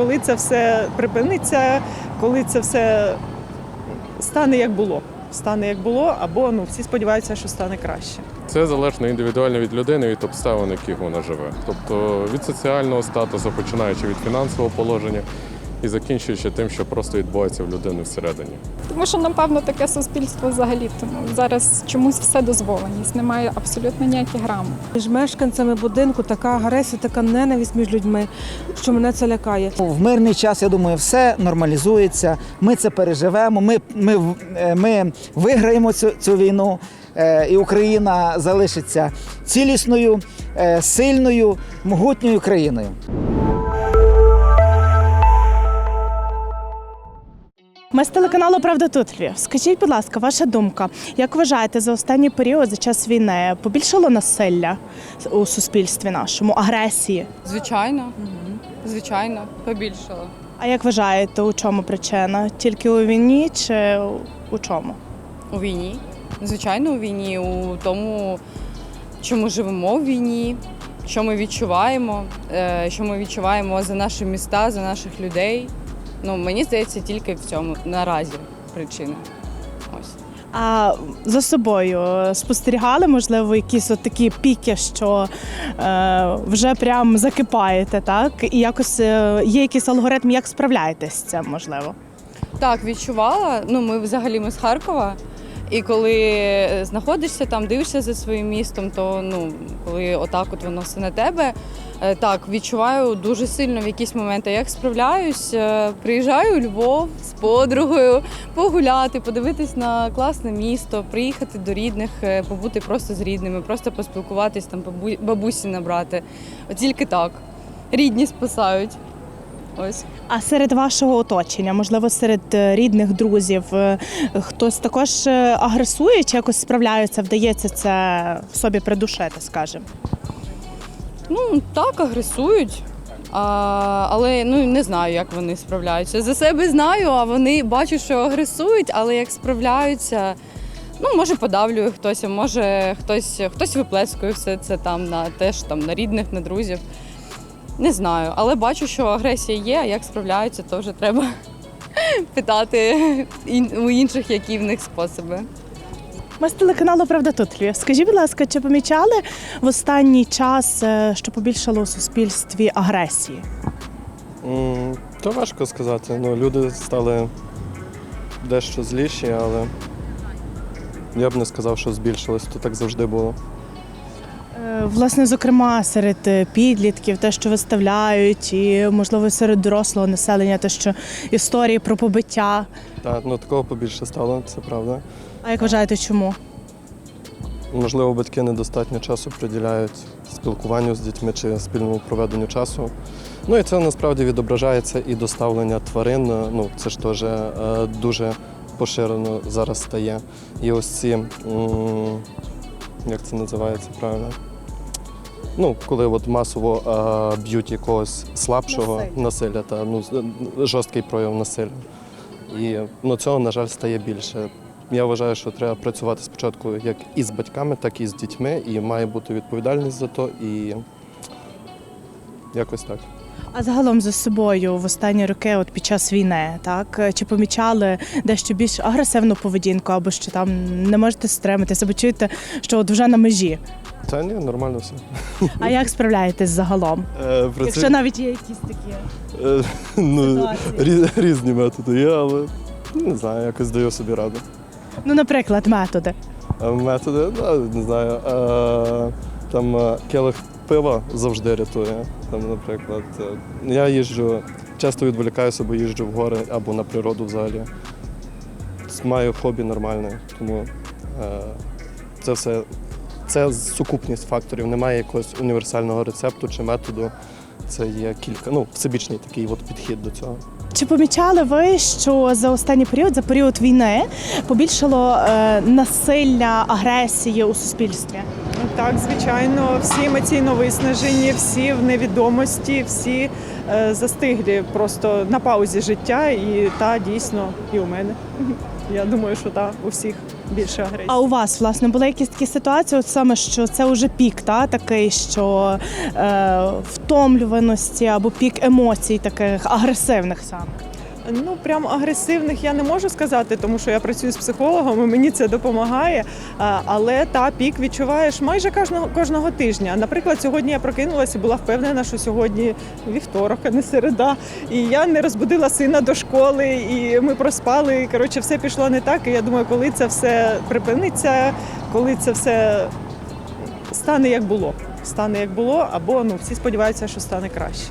коли це все припиниться, коли це все стане як було. Стане як було, або ну всі сподіваються, що стане краще. Це залежно індивідуально від людини, від обставин, в яких вона живе. Тобто від соціального статусу, починаючи від фінансового положення і закінчуючи тим, що просто відбувається в людини всередині. Тому що, напевно, таке суспільство взагалі. Тому зараз чомусь все дозволеність, немає абсолютно ніяких рамок. Між мешканцями будинку така агресія, така ненависть між людьми, що мене це лякає. В мирний час, я думаю, все нормалізується. Ми це переживемо. Ми, ми, е, ми виграємо цю, цю війну, е, і Україна залишиться цілісною, е, сильною, могутньою країною. Ми з телеканалу Правда тут Львів. Скажіть, будь ласка, ваша думка, як вважаєте, за останній період, за час війни, побільшало насилля у суспільстві нашому, агресії? Звичайно, звичайно, побільшало. А як вважаєте, у чому причина? Тільки у війні чи у чому? У війні. Звичайно, у війні, у тому, що ми живемо в війні, що ми відчуваємо, е, що ми відчуваємо за наші міста, за наших людей. Ну, мені здається, тільки в цьому наразі причина. Ось. А за собою спостерігали, можливо, якісь от такі піки, що е, вже прям закипаєте, так? І якось е, є якийсь алгоритм, як справляєтесь з цим, можливо? Так, відчувала. Ну, ми взагалі ми з Харкова. І коли е, знаходишся там, дивишся за своїм містом, то ну коли отак от воно все на тебе, е, так відчуваю дуже сильно в якісь моменти. Як справляюсь, е, приїжджаю у Львов з подругою, погуляти, подивитись на класне місто, приїхати до рідних, е, побути просто з рідними, просто поспілкуватись, там бабу- бабусі набрати. Тільки так. Рідні спасають. Ось. А серед вашого оточення, можливо, серед е, рідних друзів, е, хтось також е, агресує чи якось справляється, вдається це в собі придушити, скажімо? Ну так, агресують. А, але ну не знаю, як вони справляються. За себе знаю, а вони бачу, що агресують, але як справляються, ну може подавлює хтось, а може хтось, хтось виплескує все це там на теж там на рідних, на друзів. Не знаю, але бачу, що агресія є, а як справляються, то вже треба питати у інших, які в них способи. Ми з телеканалу Правда тут Львів. Скажіть, будь ласка, чи помічали в останній час, е, що побільшало у суспільстві агресії? М, То важко сказати. Ну, люди стали дещо зліші, але я б не сказав, що збільшилось, то так завжди було. Е, Власне, зокрема, серед е, підлітків, те, що виставляють, і можливо серед дорослого населення, те, що історії про побиття. Так, ну такого побільше стало, це правда. А як вважаєте, чому? Можливо, батьки недостатньо часу приділяють спілкуванню з дітьми чи спільному проведенню часу. Ну і це насправді відображається і доставлення тварин. Ну, це ж теж е, дуже поширено зараз стає. І ось ці, як це називається правильно? Ну, коли от масово е, б'ють якогось слабшого Насилля. насилля, та ну, жорсткий прояв насилля. І ну, цього, на жаль, стає більше. Я вважаю, що треба працювати спочатку як і з батьками, так і з дітьми, і має бути відповідальність за то, і якось так. А загалом за собою в останні роки, от під час війни, так чи помічали дещо більш агресивну поведінку, або що там не можете стриматися, або чуєте, що от вже на межі. Та ні, нормально все. А як справляєтесь загалом? Е, про Якщо це, навіть є якісь такі е, ну, рі- різні методи є, але не знаю, якось даю собі раду. Ну, наприклад, методи. Методи, ну, не знаю. Е, там е, келих пива завжди рятує. Там, наприклад, е, я їжджу, часто відволікаюся, бо їжджу в гори або на природу взагалі. Маю хобі нормальне, тому е, це все це сукупність факторів. Немає якогось універсального рецепту чи методу. Це є кілька, ну, всебічний такий от підхід до цього. Чи помічали ви, що за останній період, за період війни, побільшало е, насилля, агресії у суспільстві? Ну, Так, звичайно, всі емоційно виснажені, всі в невідомості, всі е, застиглі просто на паузі життя, і та дійсно і у мене. Я думаю, що так, у всіх. Більше агресії. А у вас власне були якісь такі ситуації, от саме що це вже пік, та такий, що е, втомлюваності або пік емоцій, таких агресивних саме. Ну, прям агресивних я не можу сказати, тому що я працюю з психологом і мені це допомагає. Але та пік відчуваєш майже кожного кожного тижня. Наприклад, сьогодні я прокинулася і була впевнена, що сьогодні вівторок, а не середа. І я не розбудила сина до школи, і ми проспали. І, коротше, все пішло не так. І я думаю, коли це все припиниться, коли це все стане як було. Стане як було, або ну всі сподіваються, що стане краще.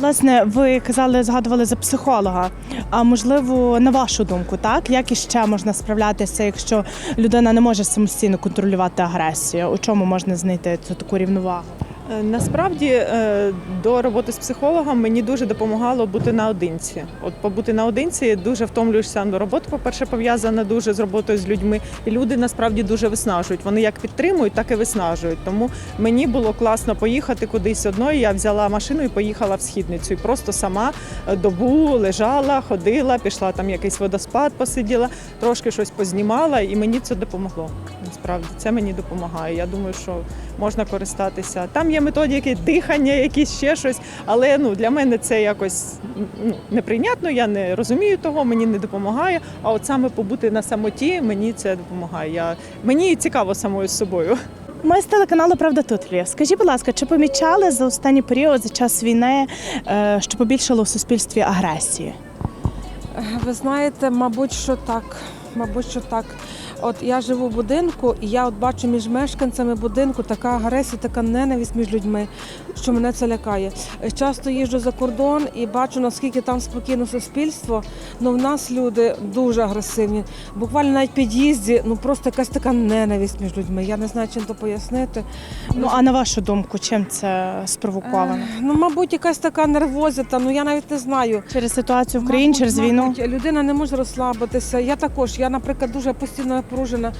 Власне, ви казали, згадували за психолога. А можливо, на вашу думку, так як іще можна справлятися, якщо людина не може самостійно контролювати агресію? У чому можна знайти цю таку рівновагу? Е, Насправді е, до роботи з психологом мені дуже допомагало бути наодинці. От побути наодинці дуже втомлюєшся на роботу. По-перше, пов'язана дуже з роботою з людьми. І люди насправді дуже виснажують. Вони як підтримують, так і виснажують. Тому мені було класно поїхати кудись одною. Я взяла машину і поїхала в східницю. І просто сама е, добу лежала, ходила, пішла там якийсь водоспад, посиділа, трошки щось познімала, і мені це допомогло. Насправді це мені допомагає. Я думаю, що можна користатися. Там є методики дихання, якісь ще щось, але ну для мене це якось ну, неприйнятно. Я не розумію того, мені не допомагає. А от саме побути на самоті мені це допомагає. Я мені цікаво самою з собою. Ми з телеканалу Правда тут Львів. Скажіть, будь ласка, чи помічали за останній період за час війни, е, що побільшало в суспільстві агресії? Ви знаєте, мабуть, що так. Мабуть, що так. От я живу в будинку, і я от бачу між мешканцями будинку така агресія, така ненависть між людьми, що мене це лякає. Часто їжджу за кордон і бачу, наскільки там спокійно суспільство. Ну в нас люди дуже агресивні. Буквально навіть під'їзді, ну просто якась така ненависть між людьми. Я не знаю, чим то пояснити. Ну а на вашу думку, чим це спровоковано? Е, Ну, мабуть, якась така нервозита, ну я навіть не знаю. Через ситуацію в країні, через війну? мабуть, людина не може розслабитися. Я також, я, наприклад, дуже постійно напружена.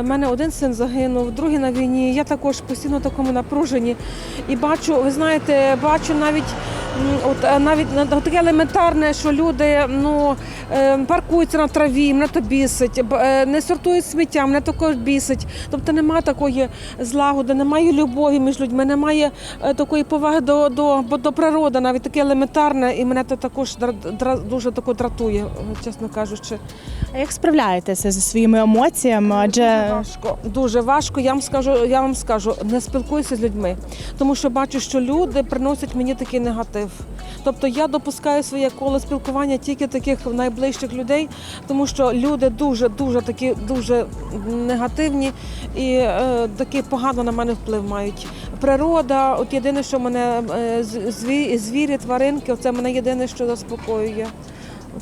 У мене один син загинув, другий на війні. Я також постійно в такому напруженні. І бачу, ви знаєте, бачу навіть. От е, навіть таке елементарне, що люди ну е, паркуються на траві, мене то бісить, е, не сортують сміття, мене також бісить. Тобто немає такої злагоди, немає любові між людьми, немає е, такої поваги до, до, до природи, навіть таке елементарне, і мене це також дуже тако дратує, е, чесно кажучи. А як справляєтеся зі своїми емоціями? Дуже Адже важко. Дуже важко. Я вам скажу, я вам скажу, не спілкуюся з людьми, тому що бачу, що люди приносять мені такий негатив. Тобто я допускаю своє коло спілкування тільки таких найближчих людей, тому що люди дуже, дуже такі дуже негативні і е, такі погано на мене вплив мають. Природа, от єдине, що мене е, звірі, тваринки, це мене єдине, що заспокоює.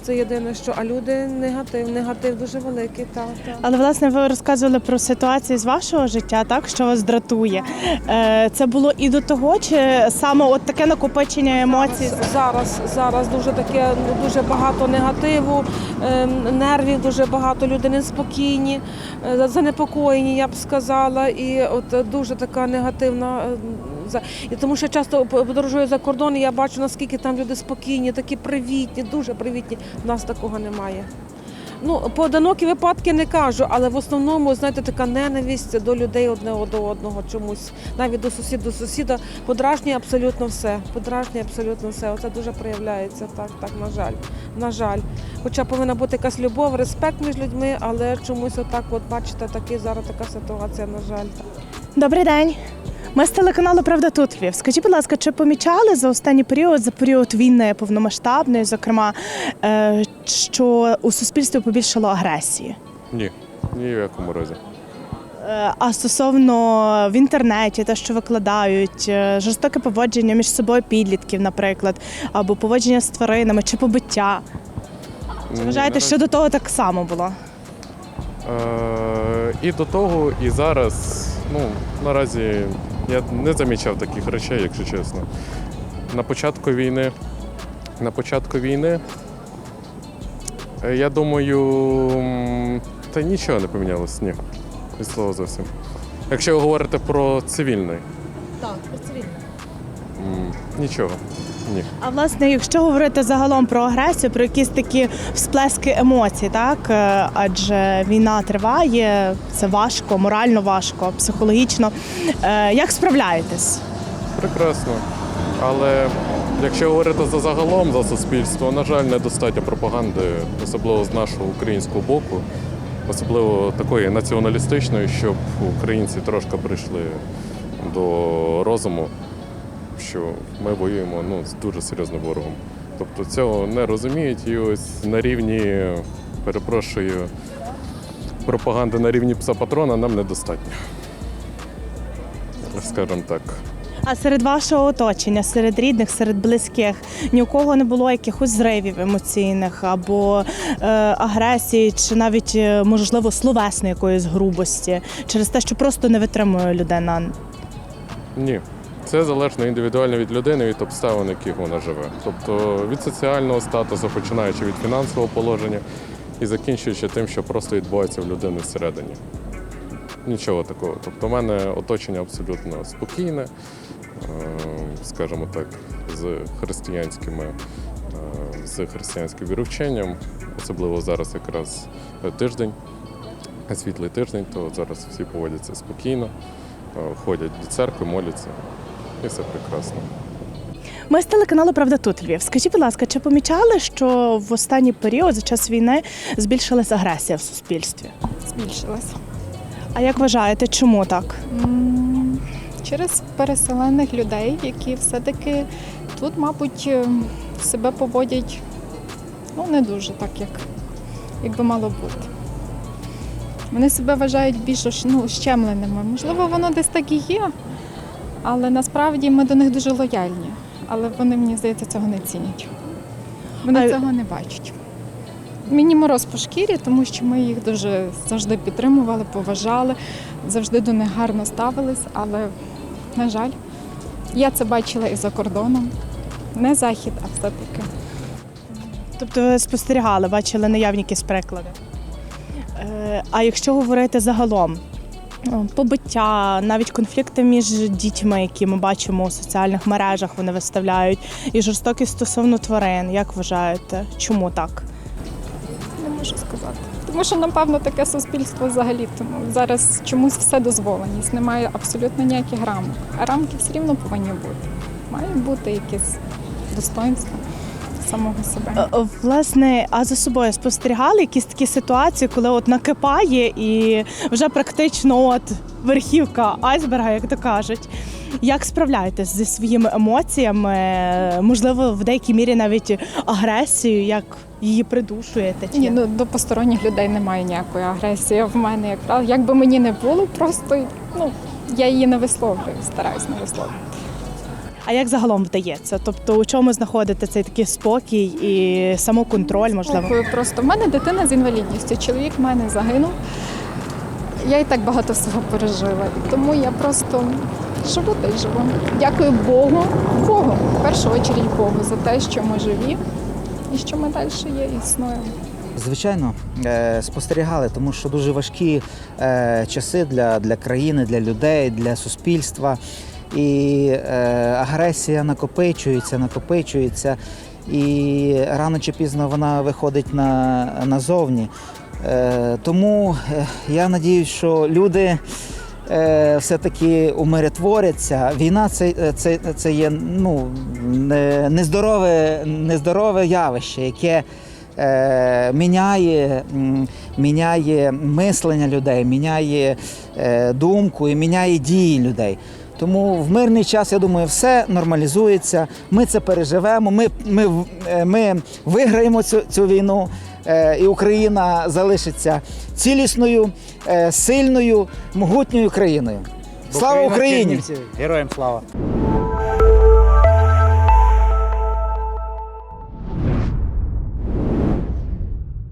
Це єдине, що а люди негатив, негатив дуже великий. Так, так. але власне ви розказували про ситуації з вашого життя, так що вас дратує. Е, Це було і до того, чи саме от таке накопичення емоцій? Зараз, зараз дуже таке ну, дуже багато негативу, ем, нервів, дуже багато люди неспокійні, е, занепокоєні, я б сказала. І от е, дуже така негативна. І тому що часто подорожую за кордон, і я бачу, наскільки там люди спокійні, такі привітні, дуже привітні. У нас такого немає. Ну, поодинокі випадки не кажу, але в основному, знаєте, така ненависть до людей одне до одного чомусь. Навіть до сусіда до сусіда подражнює абсолютно все. Подражнює абсолютно все. Оце дуже проявляється. Так, так, на жаль. На жаль. Хоча повинна бути якась любов, респект між людьми, але чомусь отак, от бачите, такий зараз така ситуація, на жаль. Добрий день. Ми з телеканалу Правда тут Львів. Скажіть, будь ласка, чи помічали за останній період, за період війни повномасштабної, зокрема, е, що у суспільстві побільшало агресії? Ні, ні в якому разі. Е, А стосовно в інтернеті, те, що викладають, е, жорстоке поводження між собою підлітків, наприклад, або поводження з тваринами чи побиття. Чи Ні, вважаєте, що до того так само було? Е, і до того, і зараз, ну, наразі я не замічав таких речей, якщо чесно. На початку війни, на початку війни, е, я думаю, та нічого не помінялось, ні. Від слова зовсім. Якщо ви говорите про цивільний. Так, про цивільний. Нічого. Ні. А власне, якщо говорити загалом про агресію, про якісь такі всплески емоцій, так е, адже війна триває, це важко, морально важко, психологічно. Е, Як справляєтесь? Прекрасно. Але якщо говорити за загалом за суспільство, на жаль, недостатньо пропаганди, особливо з нашого українського боку, особливо такої націоналістичної, щоб українці трошки прийшли до розуму, що ми воюємо ну, з дуже серйозним ворогом. Тобто цього не розуміють і ось на рівні, перепрошую, пропаганди на рівні пса-патрона нам недостатньо. Скажімо так. А серед вашого оточення, серед рідних, серед близьких, ні у кого не було якихось зривів емоційних або е, агресії, чи навіть е, можливо словесної якоїсь грубості через те, що просто не витримує людина. Ні. Це залежно індивідуально від людини, від обставин, в яких вона живе. Тобто від соціального статусу, починаючи від фінансового положення і закінчуючи тим, що просто відбувається в людини всередині. Нічого такого. Тобто, в мене оточення абсолютно спокійне, е, скажімо так, з християнськими, е, з християнським вірученням, особливо зараз якраз тиждень, світлий тиждень, то зараз всі поводяться спокійно, е, ходять до церкви, моляться, і все прекрасно. Ми з телеканалу Правда тут Львів. Скажіть, будь ласка, чи помічали, що в останній період за час війни збільшилась агресія в суспільстві? Збільшилася. А як вважаєте, чому так? М, Через переселених людей, які все-таки тут, мабуть, е, себе поводять ну, не дуже так, як, як би мало бути. Вони себе вважають більш ну, щемленими. Можливо, воно десь так і є, але насправді ми до них дуже лояльні. Але вони, мені здається, цього не цінять. Вони А- цього не бачать. Мені мороз по шкірі, тому що ми їх дуже завжди підтримували, поважали, завжди до них гарно ставились, але, на жаль, я це бачила і за кордоном. Не захід, а все-таки. Тобто ви спостерігали, бачили наявні якісь приклади. Е, А якщо говорити загалом, побиття, навіть конфлікти між дітьми, які ми бачимо у соціальних мережах, вони виставляють, і жорстокість стосовно тварин, як вважаєте, чому так? Не можу сказати. Тому що, напевно, таке суспільство взагалі. Тому зараз чомусь все дозволеність. Немає абсолютно ніяких рамок. А рамки все рівно повинні бути. Має бути якесь достоинство самого себе. Е, Власне, а за собою спостерігали якісь такі ситуації, коли от накипає і вже практично от верхівка айсберга, як то кажуть. Як справляєтесь зі своїми емоціями? Можливо, в деякій мірі навіть агресією, як її придушуєте? Чи Ні, ну до посторонніх людей немає ніякої агресії. В мене як правило, як би мені не було, просто ну я її не висловлюю, стараюсь не висловлювати. А як загалом вдається? Тобто, у чому знаходите цей такий спокій і самоконтроль, можливо? Дякую. Просто в мене дитина з інвалідністю. Чоловік в мене загинув. Я і так багато всього пережила. Тому я просто живу та й живу. Дякую Богу, Богу, в першу чергу Богу за те, що ми живі і що ми далі є і існуємо. Звичайно, е, спостерігали, тому що дуже важкі е, часи для, для країни, для людей, для суспільства. І е, агресія накопичується, накопичується, і рано чи пізно вона виходить на, назовні. Е, тому е, я надіюсь, що люди е, все-таки умиротворяться. Війна це, це, це є ну, не- нездорове, нездорове явище, яке е, міняє, міняє мислення людей, міняє е, думку і міняє дії людей. Тому в мирний час, я думаю, все нормалізується. Ми це переживемо. Ми, ми, е, ми виграємо цю, цю війну, е, і Україна залишиться цілісною, е, сильною, могутньою країною. Слава Україні! Героям слава!